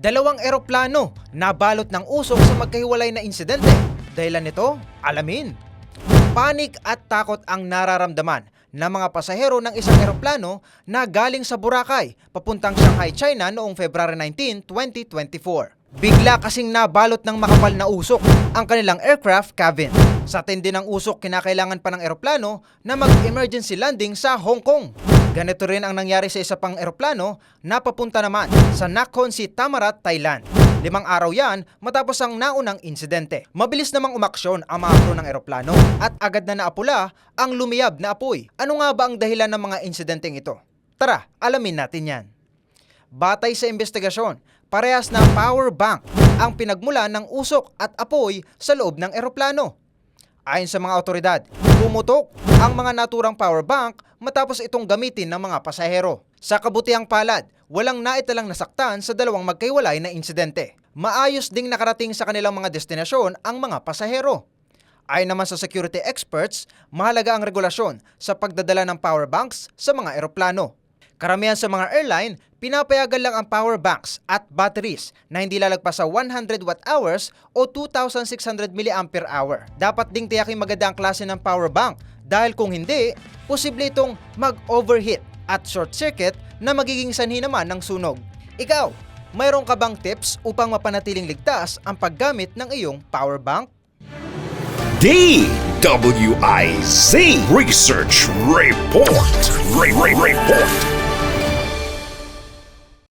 Dalawang eroplano nabalot ng usok sa magkahiwalay na insidente. Dahilan nito, alamin. Panik at takot ang nararamdaman ng mga pasahero ng isang eroplano na galing sa Boracay papuntang Shanghai, China noong February 19, 2024. Bigla kasing nabalot ng makapal na usok ang kanilang aircraft cabin. Sa tindi ng usok, kinakailangan pa ng eroplano na mag-emergency landing sa Hong Kong. Ganito rin ang nangyari sa isa pang eroplano na papunta naman sa Nakhon Si Tamarat, Thailand. Limang araw yan matapos ang naunang insidente. Mabilis namang umaksyon ang mga ng eroplano at agad na naapula ang lumiyab na apoy. Ano nga ba ang dahilan ng mga insidenteng ito? Tara, alamin natin yan. Batay sa investigasyon, parehas na power bank ang pinagmula ng usok at apoy sa loob ng eroplano. Ayon sa mga otoridad, pumutok ang mga naturang power bank matapos itong gamitin ng mga pasahero. Sa kabutihang palad, walang naitalang nasaktan sa dalawang magkaiwalay na insidente. Maayos ding nakarating sa kanilang mga destinasyon ang mga pasahero. Ayon naman sa security experts, mahalaga ang regulasyon sa pagdadala ng power banks sa mga eroplano. Karamihan sa mga airline, pinapayagan lang ang power banks at batteries na hindi lalagpas sa 100 watt hours o 2,600 mAh hour. Dapat ding tiyakin maganda ang klase ng power bank dahil kung hindi, posible itong mag-overheat at short circuit na magiging sanhi naman ng sunog. Ikaw, mayroon ka bang tips upang mapanatiling ligtas ang paggamit ng iyong power bank? DWIZ Research Report. Re- Re- Report.